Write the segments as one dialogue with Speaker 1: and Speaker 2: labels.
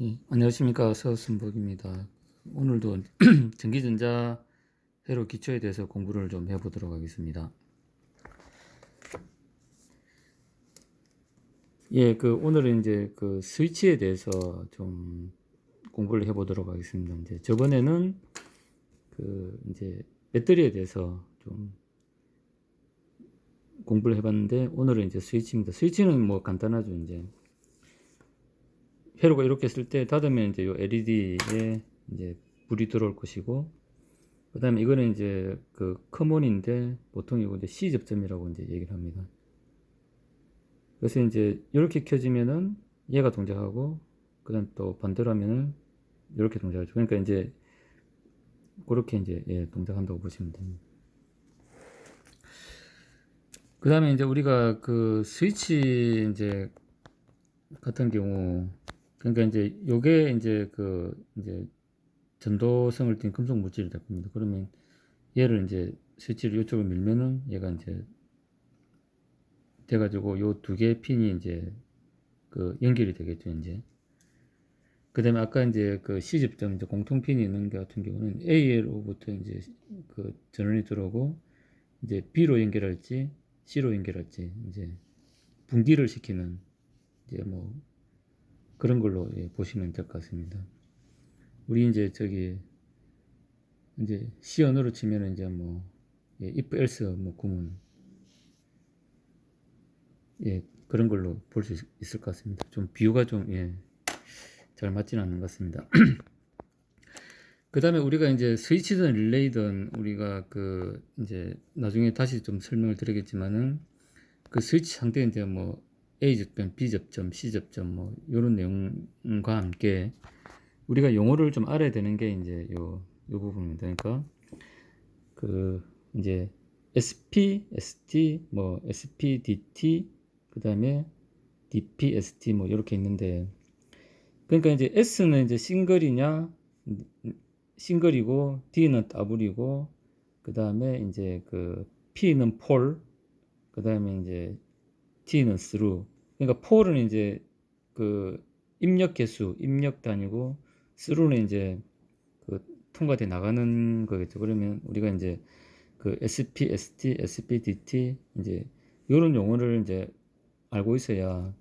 Speaker 1: 예, 안녕하십니까 서순복입니다. 오늘도 전기전자 회로 기초에 대해서 공부를 좀 해보도록 하겠습니다. 예, 그 오늘은 이제 그 스위치에 대해서 좀 공부를 해보도록 하겠습니다. 이제 저번에는 그 이제 배터리에 대해서 좀 공부를 해봤는데 오늘은 이제 스위치입니다. 스위치는 뭐 간단하죠 이제 회로가 이렇게 쓸때 닫으면 이제 요 LED에 이제 불이 들어올 것이고 그 다음에 이거는 이제 그 커먼인데 보통 이거 이제 C 접점이라고 이제 얘기를 합니다. 그래서 이제 이렇게 켜지면은 얘가 동작하고 그다음 또 반대로 하면은 이렇게 동작하죠. 그러니까 이제 그렇게 이제 예, 동작한다고 보시면 됩니다. 그 다음에 이제 우리가 그 스위치 이제 같은 경우 그러니까 이제 요게 이제 그 이제 전도성을 띤 금속 물질이 될 겁니다. 그러면 얘를 이제 스위치를 이쪽으로 밀면은 얘가 이제 돼가지고 요 두 개의 핀이 이제 그 연결이 되겠죠 이제. 그 다음에 아까 이제 그 C집점 이제 공통핀이 있는 게 같은 경우는 A로부터 이제 그 전원이 들어오고 이제 B로 연결할지 C로 연결할지 이제 분기를 시키는 이제 뭐 그런 걸로 예, 보시면 될 것 같습니다. 우리 이제 저기 이제 C 언어로 치면 이제 뭐 예, if else 뭐 구문 예 그런 걸로 볼 수 있을 것 같습니다. 좀 비유가 좀 예, 잘 맞지는 않는 것 같습니다. 그 다음에 우리가 이제 스위치든 릴레이든 우리가 그 이제 나중에 다시 좀 설명을 드리겠지만은 그 스위치 상태 이제 뭐 A 접점, B 접점, C 접점 뭐 이런 내용과 함께 우리가 용어를 좀 알아야 되는 게 이제 요, 요 부분입니다. 그러니까 그 이제 SP, ST, 뭐 SP, DT, 그 다음에 DP, ST 뭐 이렇게 있는데 그러니까 이제 S는 이제 싱글이냐 싱글이고 D는 더블이고 그 다음에 이제 그 P는 폴, 그 다음에 이제 T는 through. 그러니까 폴은 이제 그 입력 개수, 입력 단위고 through는 이제 그 통과돼 나가는 거겠죠. 그러면 우리가 이제 그 SP, ST, SP, DT 이제 이런 용어를 이제 알고 있어야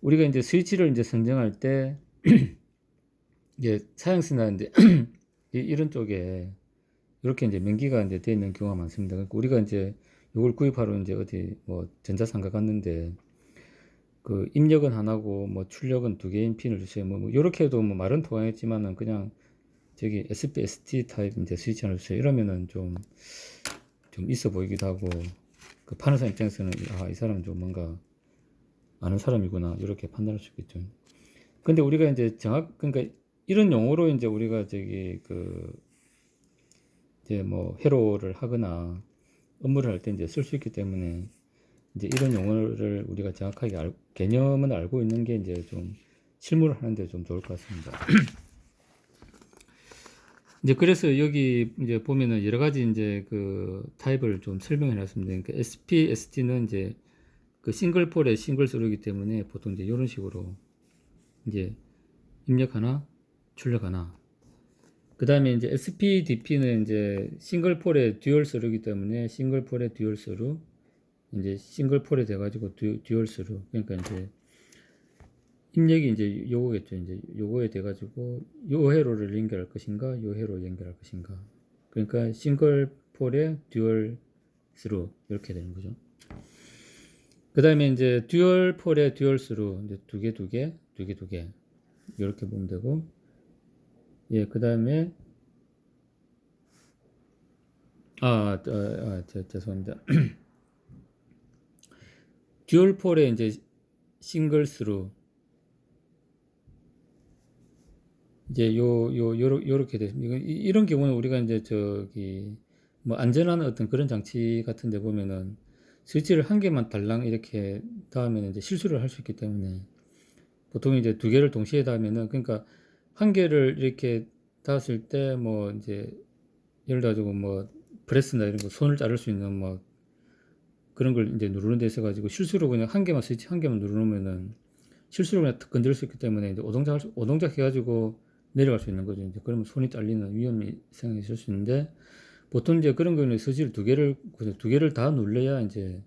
Speaker 1: 우리가 이제 스위치를 이제 선정할 때 이제 사양선인데 이런 쪽에 이렇게 이제 명기가 이제 되어 있는 경우가 많습니다. 그러니까 우리가 이제 이걸 구입하러 이제 어디 뭐 전자상가 갔는데 그 입력은 하나고 뭐 출력은 두 개인 핀을 주세요. 뭐, 뭐 이렇게 해도 뭐 말은 통하겠지만은 그냥 저기 SPST 타입 이제 스위치 하나 주세요. 이러면은 좀 좀 있어 보이기도 하고 그 파는 사람 입장에서는 아 이 사람은 좀 뭔가 아는 사람이구나 이렇게 판단할 수 있겠죠. 근데 우리가 이제 정확 그러니까 이런 용어로 이제 우리가 저기 그 이제 뭐 회로를 하거나 업무를 할 때 이제 쓸 수 있기 때문에 이제 이런 용어를 우리가 정확하게 알, 개념은 알고 있는 게 이제 좀 실무를 하는데 좀 좋을 것 같습니다. 이제 그래서 여기 이제 보면은 여러 가지 이제 그 타입을 좀 설명해 놨습니다. 그러니까 SP, ST는 이제 그 싱글 폴의 싱글 스루이기 때문에 보통 이제 이런 식으로 이제 입력 하나, 출력 하나. 그 다음에 이제 SP, DP는 이제 싱글 폴의 듀얼 스루이기 때문에 싱글 폴의 듀얼 스루, 이제 싱글 폴이 돼가지고 듀, 듀얼 스루. 그러니까 이제 입력이 이제 요거겠죠. 이제 요거에 돼가지고 요 회로를 연결할 것인가, 요 회로 연결할 것인가. 그러니까 싱글 폴의 듀얼 스루 이렇게 되는 거죠. 그 다음에 이제 듀얼 폴의 듀얼 스루 이제 두 개, 두 개, 두 개, 두 개. 이렇게 보면 되고, 예, 그 다음에, 아, 아, 아 저, 죄송합니다. 듀얼 폴의 이제 싱글 스루. 이제 요, 요, 요러, 요렇게 됐습니다. 이런 경우는 우리가 이제 저기, 뭐 안전한 어떤 그런 장치 같은 데 보면은 스위치를 한 개만 달랑 이렇게 닿으면 이제 실수를 할 수 있기 때문에 보통 이제 두 개를 동시에 닿으면은 그러니까 한 개를 이렇게 닿았을 때 뭐 이제 예를 들어 가지고 뭐 브레스나 이런 거 손을 자를 수 있는 뭐 그런 걸 이제 누르는 데 있어 가지고 실수로 그냥 한 개만 스위치 한 개만 누르면은 실수로 그냥 탁 건드릴 수 있기 때문에 이제 오동작 오동작 해가지고 내려갈 수 있는 거죠. 이제 그러면 손이 잘리는 위험이 생길 수 있는데 보통 이제 그런 거는 서지를 두 개를 그두 개를 다 눌러야 이제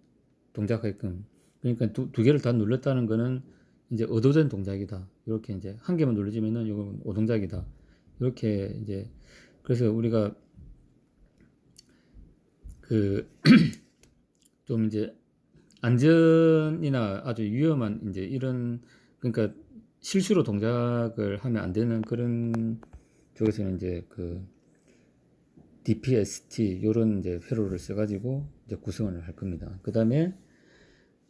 Speaker 1: 동작하게끔 그러니까 두, 두 개를 다 눌렀다는 거는 이제 의도된 동작이다. 이렇게 이제 한 개만 눌러지면은 이건 오동작이다. 이렇게 이제 그래서 우리가 그 좀 이제 안전이나 아주 위험한 이제 이런 그러니까 실수로 동작을 하면 안 되는 그런 쪽에서는 이제 그 DPST 요런 이제 회로를 써가지고 이제 구성을 할 겁니다. 그 다음에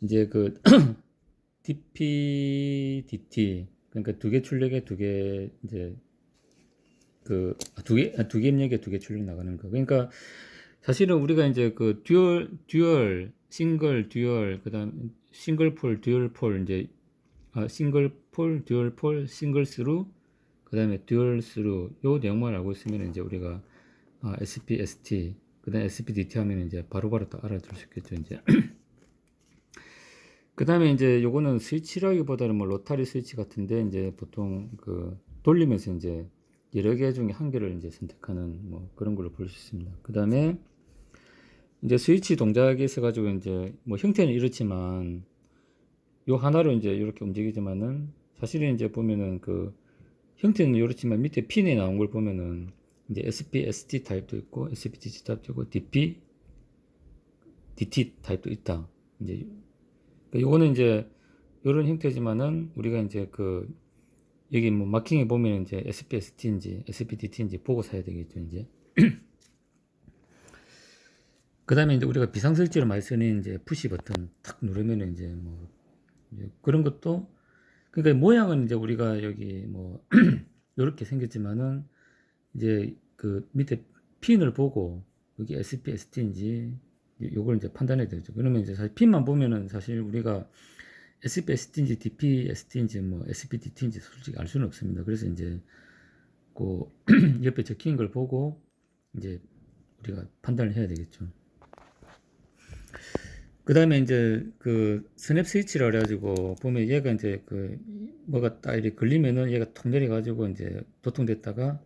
Speaker 1: 이제 그 DPDT 그러니까 두 개 출력에 두 개 이제 그두개두개 입력에 두 개 출력 나가는 거. 그러니까 사실은 우리가 이제 그 듀얼 듀얼 싱글 듀얼 그 다음 싱글 폴 듀얼 폴 이제 아 싱글 폴 듀얼 폴 싱글 스루 그 다음에 듀얼 스루 요 내용만 알고 있으면 이제 우리가 아, SPST 그 다음에 SPDT 하면 이제 바로바로 또 알아들 수 있겠죠 이제 그 다음에 이제 요거는 스위치라기보다는 뭐 로타리 스위치 같은데 이제 보통 그 돌리면서 이제 여러 개 중에 한 개를 이제 선택하는 뭐 그런 걸로 볼 수 있습니다. 그 다음에 이제 스위치 동작이 있어가지고 이제 뭐 형태는 이렇지만 요 하나로 이제 이렇게 움직이지만은 사실은 이제 보면은 그 형태는 이렇지만 밑에 핀에 나온 걸 보면은 이제 SP, ST 타입도 있고 SPDT 타입도 있고 DP, DT 타입도 있다. 이제 그 요거는 이제 요런 형태지만은 우리가 이제 그 여기 뭐 마킹에 보면 이제 SPST인지 SPDT인지 보고 사야 되겠죠 이제. 그 다음에 이제 우리가 비상설치로 많이 쓰는 이제 푸시 버튼 탁 누르면은 이제 뭐 이제 그런 것도 그러니까 모양은 이제 우리가 여기 뭐 이렇게 생겼지만은 이제 그 밑에 핀을 보고 여기 SPST인지 요걸 이제 판단해야 되죠. 그러면 이제 사실 핀만 보면은 사실 우리가 SPST인지 DPST인지 뭐 SPDT인지 솔직히 알 수는 없습니다. 그래서 이제 그 옆에 적힌 걸 보고 이제 우리가 판단을 해야 되겠죠. 그 다음에 이제 그 스냅 스위치라 그래가지고 보면 얘가 이제 그 뭐가 딱 이렇게 걸리면은 얘가 통 내려가지고 이제 도통됐다가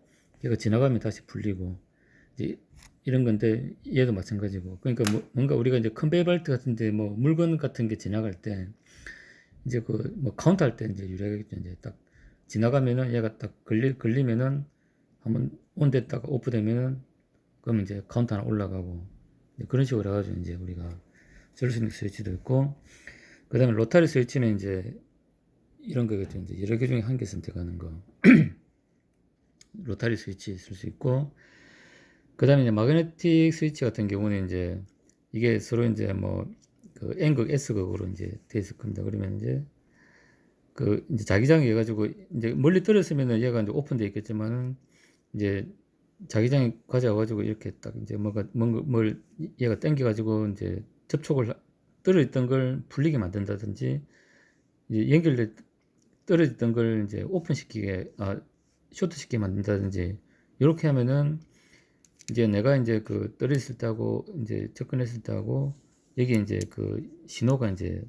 Speaker 1: 얘가 지나가면 다시 풀리고 이제 이런 건데 얘도 마찬가지고. 그러니까 뭐 뭔가 우리가 이제 컨베이 벨트 같은데 뭐 물건 같은 게 지나갈 때 이제 그 뭐 카운트 할 때 이제 유리하겠죠 이제 딱 지나가면은 얘가 딱 걸리 걸리면은 한번 온 됐다가 오프 되면은 그러면 이제 카운트 하나 올라가고 그런 식으로 해가지고 이제 우리가 있는 스위치도 있고 그 다음에 로타리 스위치는 이제 이런 거겠죠. 이제 여러 개 중에 한 개 선택하는 거. 로타리 스위치 쓸수 있고 그 다음에 이제 마그네틱 스위치 같은 경우는 이제 이게 서로 이제 뭐 그 N극 S극으로 이제 돼 있을 겁니다. 그러면 이제 그 이제 자기장이 해가지고 이제 멀리 떨어지면은 얘가 이제 오픈돼 있겠지만은 이제 자기장이 가져와가지고 이렇게 딱 이제 뭐가 뭔가 뭘 얘가 당겨가지고 이제 접촉을 떨어졌던 걸 풀리게 만든다든지 연결돼 떨어졌던 걸 이제 오픈시키게 아 쇼트시키게 만든다든지 이렇게 하면은 이제 내가 이제 그 떨어졌을 때하고 이제 접근했을 때하고 여기 이제 그 신호가 이제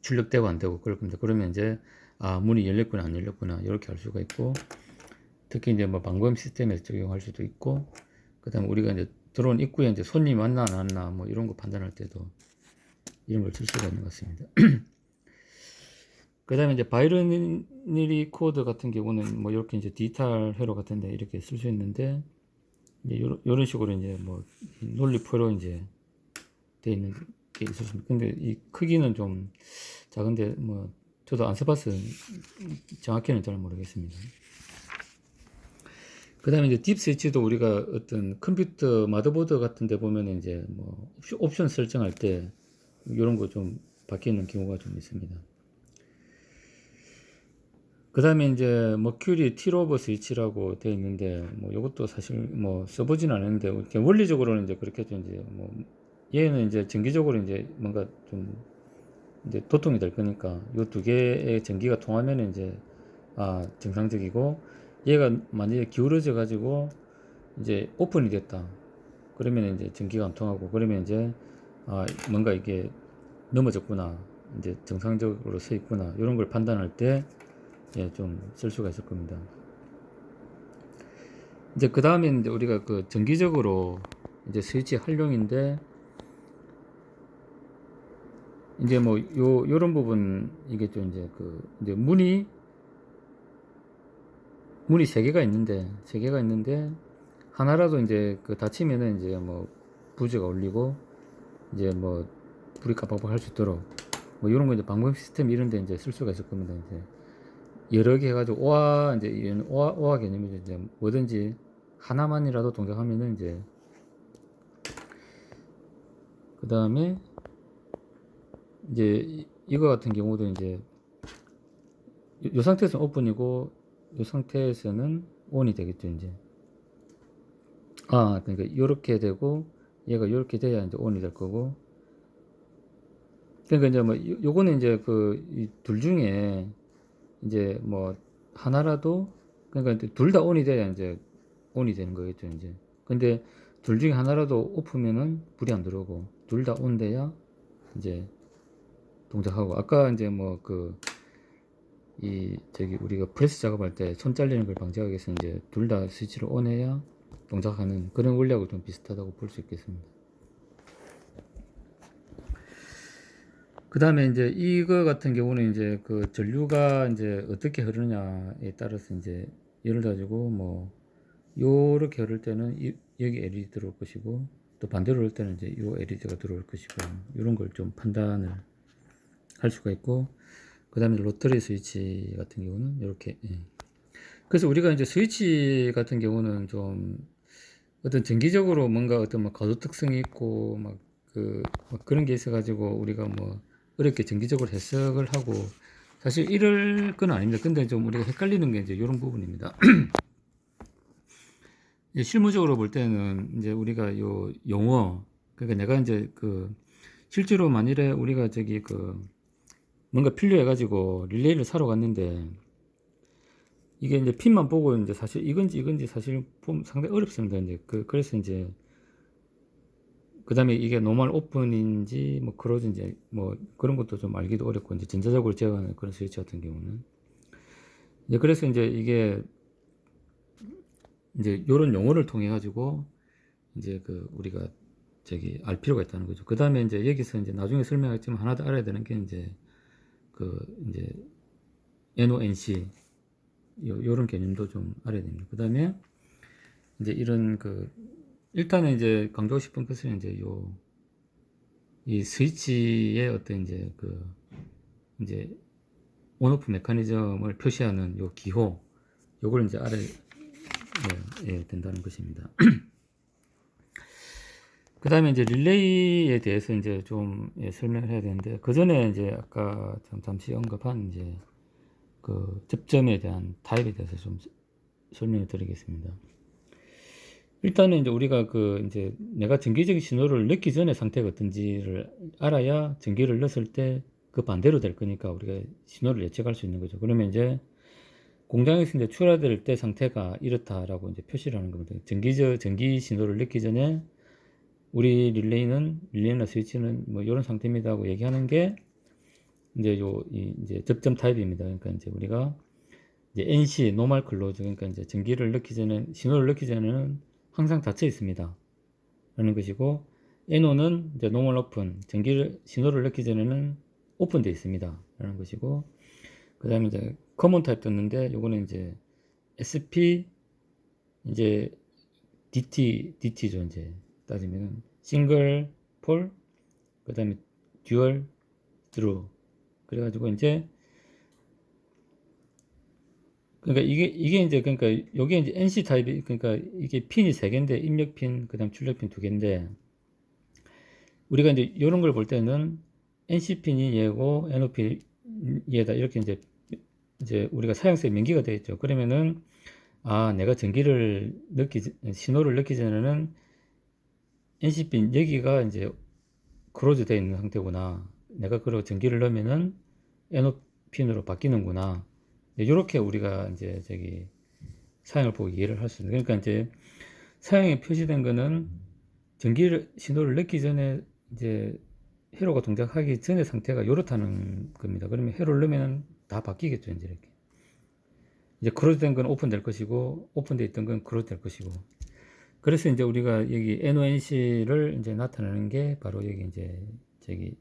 Speaker 1: 출력되고 안 되고 그럴 겁니다. 그러면 이제 아 문이 열렸구나 안 열렸구나 이렇게 알 수가 있고 특히 이제 뭐 방범 시스템에 적용할 수도 있고 그다음에 우리가 이제 들어온 입구에 이제 손님 왔나 안 왔나 뭐 이런 거 판단할 때도 이런 걸 쓸 수가 있는 것 같습니다. 그 다음에 이제 바이너리 코드 같은 경우는 뭐 이렇게 이제 디지털 회로 같은데 이렇게 쓸 수 있는데 이제 요런, 식으로 이제 뭐 논리표로 이제 돼 있는 게 있습니다. 근데 이 크기는 좀 작은데 뭐 저도 안 써봐서 정확히는 잘 모르겠습니다. 그 다음에 이제 딥 스위치도 우리가 어떤 컴퓨터 마더보드 같은 데 보면 이제 뭐 옵션, 설정할 때 이런 거 좀 바뀌는 경우가 좀 있습니다. 그 다음에 이제 머큐리 티로버 스위치라고 되어 있는데 뭐 이것도 사실 뭐 써보진 않았는데 원리적으로는 이제 그렇게 좀 이제 뭐 얘는 이제 정기적으로 이제 뭔가 좀 이제 도통이 될 거니까 이 두 개의 전기가 통하면 이제 아 정상적이고 얘가 만약에 기울어져 가지고 이제 오픈이 됐다. 그러면 이제 전기가 안 통하고 그러면 이제 아 뭔가 이게 넘어졌구나. 이제 정상적으로 서 있구나. 이런 걸 판단할 때 예, 좀 쓸 수가 있을 겁니다. 이제 그 다음에 이제 우리가 그 정기적으로 이제 스위치 활용인데 이제 뭐 요 요런 부분 이게 좀 이제 그 이제 문이 문이 세 개가 있는데 세 개가 있는데 하나라도 이제 그 다치면은 이제 뭐 부지가 울리고 이제 뭐 불이 깜빡깜빡 할 수 있도록 뭐 이런 거 이제 방범 시스템 이런 데 이제 쓸 수가 있을 겁니다. 이제 여러 개 해가지고 오화 이제 이런 오화 오화 개념이 이제 뭐든지 하나만이라도 동작하면은 이제 그 다음에 이제 이- 이거 같은 경우도 이제 요, 요 상태에서는 오픈이고 요 상태에서는 온이 되겠죠 이제. 아 그러니까 요렇게 되고 얘가 요렇게 돼야 이제 온이 될 거고. 그러니까 이제 뭐 요- 요거는 이제 그 둘 중에 이제 뭐 하나라도 그러니까 둘 다 온이 돼야 이제 온이 되는 거겠죠 이제. 근데 둘 중에 하나라도 오프면은 불이 안 들어오고 둘 다온 돼야 이제 동작하고. 아까 이제 뭐그 이 저기 우리가 프레스 작업할 때 손 잘리는 걸 방지하기 위해서 이제 둘 다 스위치를 온해야 동작하는 그런 원리하고 좀 비슷하다고 볼 수 있겠습니다. 그 다음에 이제 이거 같은 경우는 이제 그 전류가 이제 어떻게 흐르느냐에 따라서 이제 예를 가지고 뭐 요렇게 흐를 때는 이, 여기 LED 들어올 것이고 또 반대로 흐를 때는 이제 요 LED가 들어올 것이고 이런 걸 좀 판단을 할 수가 있고 그 다음에 로터리 스위치 같은 경우는 이렇게 예. 그래서 우리가 이제 스위치 같은 경우는 좀 어떤 정기적으로 뭔가 어떤 뭐 가도 특성이 있고 막그 그런 게 있어 가지고 우리가 뭐 어렵게 정기적으로 해석을 하고 사실 이럴 건 아닙니다. 근데 좀 우리가 헷갈리는 게 이제 이런 부분입니다. 이제 실무적으로 볼 때는 이제 우리가 요 용어 그러니까 내가 이제 그 실제로 만일에 우리가 저기 그 뭔가 필요해 가지고 릴레이를 사러 갔는데 이게 이제 핀만 보고 이제 사실 이건지 이건지 사실 상당히 어렵습니다. 이제 그 그래서 이제 그 다음에 이게 노멀 오픈인지 뭐 크로즈인지 뭐 그런 것도 좀 알기도 어렵고 이제 전자적으로 제어하는 그런 스위치 같은 경우는 이제 그래서 이제 이게 이제 요런 용어를 통해 가지고 이제 그 우리가 저기 알 필요가 있다는 거죠. 그 다음에 이제 여기서 이제 나중에 설명했지만 하나 더 알아야 되는 게 이제 그 이제 NONC 요 요런 개념도 좀 알아야 됩니다. 그 다음에 이제 이런 그 일단은 이제 강조하고 싶은 것은 이제 요 이 스위치의 어떤 이제 그 이제 온오프 메커니즘을 표시하는 요 기호 요걸 이제 알아야 예, 예, 된다는 것입니다. 그 다음에 이제 릴레이에 대해서 이제 좀 예, 설명을 해야 되는데 그 전에 이제 아까 좀 잠시 언급한 이제 그 접점에 대한 타입에 대해서 좀 설명을 드리겠습니다. 일단은 이제 우리가 그 이제 내가 전기적인 신호를 넣기 전에 상태가 어떤지를 알아야 전기를 넣었을 때 그 반대로 될 거니까 우리가 신호를 예측할 수 있는 거죠. 그러면 이제 공장에서 이제 출하될 때 상태가 이렇다라고 이제 표시를 하는 겁니다. 전기적 전기 신호를 넣기 전에 우리 릴레이는 릴레이나 스위치는 뭐 이런 상태입니다 하고 얘기하는 게 이제 요이 이제 접점 타입입니다. 그러니까 이제 우리가 이제 NC 노멀 클로즈 그러니까 이제 전기를 넣기 전에 신호를 넣기 전에는 항상 닫혀 있습니다. 라는 것이고 NO는 이제 노멀 오픈 전기를 신호를 넣기 전에는 오픈되어 있습니다. 라는 것이고 그 다음에 이제 커먼 타입 떴는데 요거는 이제 SP 이제 DT DT죠 이제 따지면 싱글 폴 그 다음에 듀얼 드루 그래가지고 이제 그러니까 이게 이게 이제 그러니까 요게 이제 NC 타입이 그러니까 이게 핀이 세 개인데 입력 핀 그다음 출력 핀 두 개인데 우리가 이제 이런 걸 볼 때는 NC 핀이 얘고 NO 핀이 얘다 이렇게 이제 이제 우리가 사용성에 명기가 되어 있죠. 그러면은 아 내가 전기를 넣기 전- 신호를 넣기 전에는 NC 핀 여기가 이제 크로즈 되어 있는 상태구나. 내가 그리고 전기를 넣으면은 NO 핀으로 바뀌는구나. 이렇게 우리가 이제 저기 사용을 보고 이해를 할 수 있는. 그러니까 이제 사용에 표시된 거는 전기를 신호를 넣기 전에 이제 회로가 동작하기 전의 상태가 요렇다는 겁니다. 그러면 회로를 넣으면 다 바뀌겠죠, 이제 이렇게. 이제 크로즈 된 건 오픈될 것이고, 오픈되어 있던 건 크로즈 될 것이고. 그래서 이제 우리가 여기 NONC를 이제 나타내는 게 바로 여기 이제 저기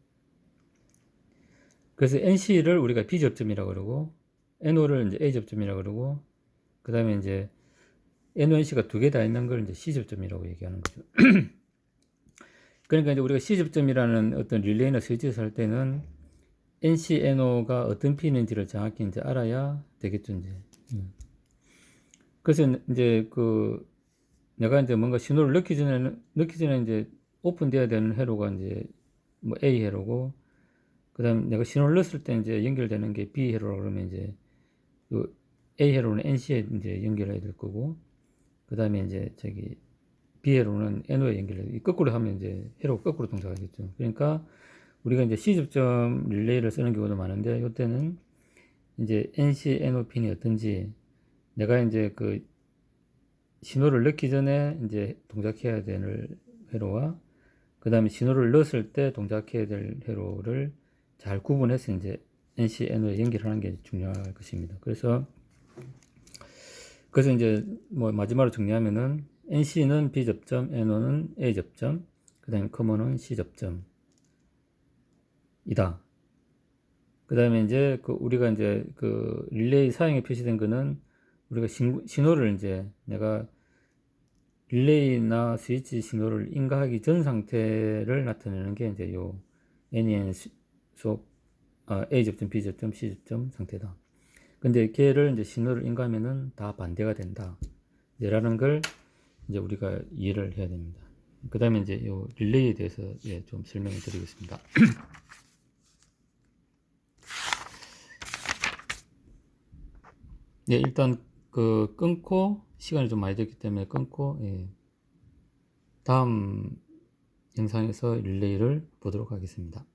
Speaker 1: 그래서 NC를 우리가 B 접점이라고 그러고 NO를 이제 A 접점이라고 그러고 그 다음에 이제 NONC가 두 개 다 있는 걸 이제 C 접점이라고 얘기하는 거죠. 그러니까 이제 우리가 C 접점이라는 어떤 릴레이나 스위치에서 할 때는 NC, NO가 어떤 핀인지를 정확히 이제 알아야 되겠죠, 이제. 음. 그래서 이제 그 내가 이제 뭔가 신호를 넣기 전에는 넣기 전에 이제 오픈돼야 되는 회로가 이제 뭐 A 회로고 그 다음 내가 신호를 넣었을 때 이제 연결되는 게 B 회로라 그러면 이제 그 A 회로는 NC에 이제 연결해야 될 거고 그 다음에 이제 저기 B 회로는 NO에 연결해 거꾸로 하면 이제 회로가 거꾸로 동작하겠죠. 그러니까 우리가 이제 C 접점 릴레이를 쓰는 경우도 많은데 이때는 이제 NC NO 핀이 어떤지 내가 이제 그 신호를 넣기 전에 이제 동작해야 될 회로와 그 다음에 신호를 넣었을 때 동작해야 될 회로를 잘 구분해서 이제 NC, NO에 연결하는 게 중요할 것입니다. 그래서 그래서 이제 뭐 마지막으로 정리하면은 NC는 B 접점, NO는 A 접점, 그 다음에 커먼은 C 접점 이다. 그 다음에 이제 그 우리가 이제 그 릴레이 사용에 표시된 거는 우리가 신, 신호를 이제 내가 릴레이나 스위치 신호를 인가하기 전 상태를 나타내는 게 이제 요 NEN 속 아, A 접점, B 접점, C 접점 상태다. 근데 걔를 이제 신호를 인가하면은 다 반대가 된다. 이라는 걸 이제 우리가 이해를 해야 됩니다. 그 다음에 이제 요 릴레이에 대해서 예, 좀 설명을 드리겠습니다. 네, 일단 그 끊고 시간이 좀 많이 됐기 때문에 끊고 예. 다음 영상에서 릴레이를 보도록 하겠습니다.